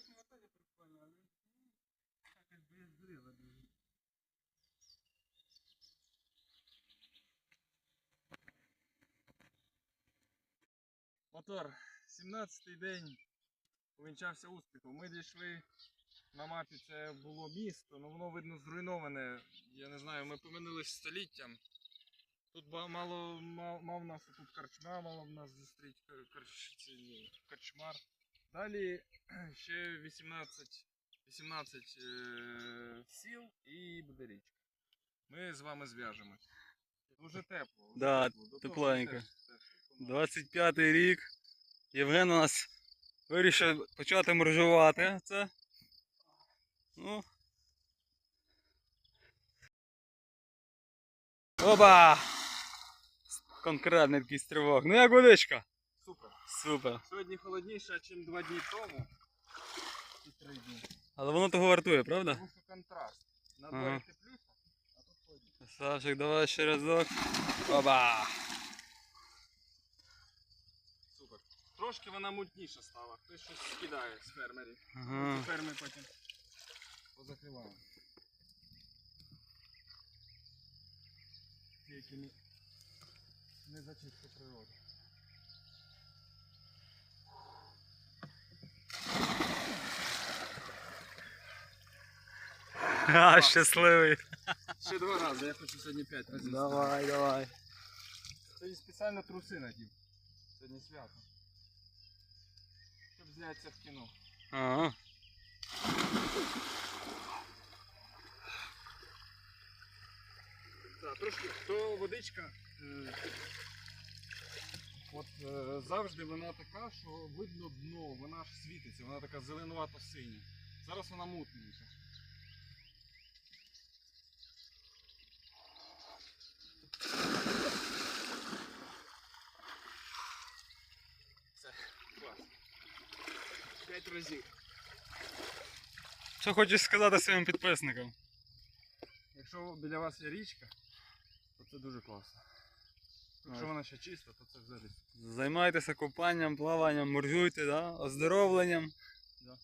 вчорашнього теж прикольно, але м, якось бездурила дуже. Мотор, 17-й день увінчався успіхом. Ми дійшли на мапі, це було місто, але воно видно зруйноване. Я не знаю, ми поминились століттям. Тут мало мав, мав нас тут карчма, мало б нас зустріти кар- карч, карчмар. Далі ще 18, 18 е, сіл і буде річка. Ми з вами зв'яжемось. Дуже тепло. Да, тепло. До тепленько. теж- теж 25-й рік. Євген у нас вирішив почати моржувати це. Ну. Оба! Конкретний такий стрибок. Ну як водичка? Супер. Супер. Сьогодні холодніше, ніж два дні тому. І три дні. Але воно того вартує, правда? Тому що контраст. На Ага. дворі теплюся, а тут холодніше. Сашик, давай ще разок. Оба! Супер. Трошки вона мутніша стала. Хтось щось скидає з фермерів. Ага. Тепер ми потім позакриваємо. Ті, які не, не за чисту Ха, щасливий. Ще два рази, я хочу сьогодні п'ять разів. Давай, давай. Сьогодні спеціально труси надів. Сьогодні свято. Щоб знятися в кіно. Ага. Так, трошки, то водичка. е, От е, завжди вона така, що видно дно, вона ж світиться, вона така зеленувато синя. Зараз вона мутніша. 5 разів. Що хочеш сказати своїм підписникам? Якщо біля вас є річка, то це дуже класно. Якщо вона ще чиста, то це взагалі. Займайтеся купанням, плаванням, моржуйте, да? оздоровленням. Да.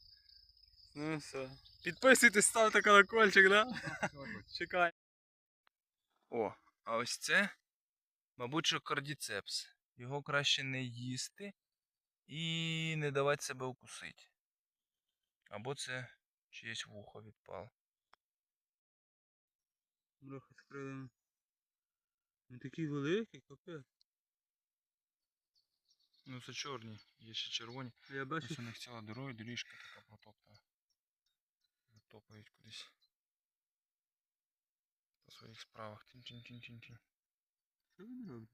Ну все. Підписуйтесь, ставте колокольчик, да? Чекай. О, а ось це, мабуть, що кардіцепс. Його краще не їсти і не давати себе укусити. Або це чиєсь вухо відпало. Бляха, скрили. Він такий великий, капець. Ну це чорні, є ще червоні. Я бачу. Ось у них ціла дорога, доріжка така протоптана. Затопають кудись. По своїх справах. Тінь-тінь-тінь-тінь. Що він робить?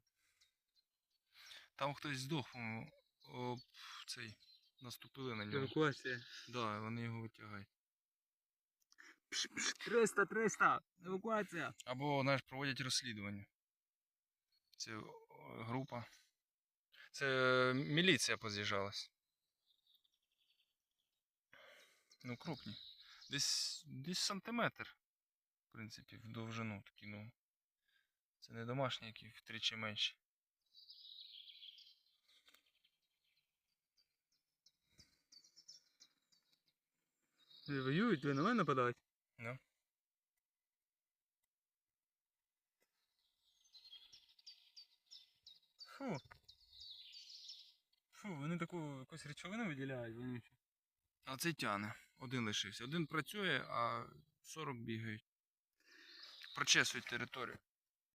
Там хтось здох, по-моєму, об цей. Наступили на нього. Евакуація. Да, вони його витягають. 300, 300! Евакуація! Або, знаєш, проводять розслідування. Це група. Це е, міліція поз'їжджалась. Ну, крупні. Десь, десь сантиметр, в принципі, в довжину такі, ну. Це не домашні, які втричі менші. Воюють, ви на мене нападають? Ну. Фу. Фу, вони таку якусь речовину виділяють, вони. А цей тяне. Один лишився. Один працює, а 40 бігають. Прочесують територію.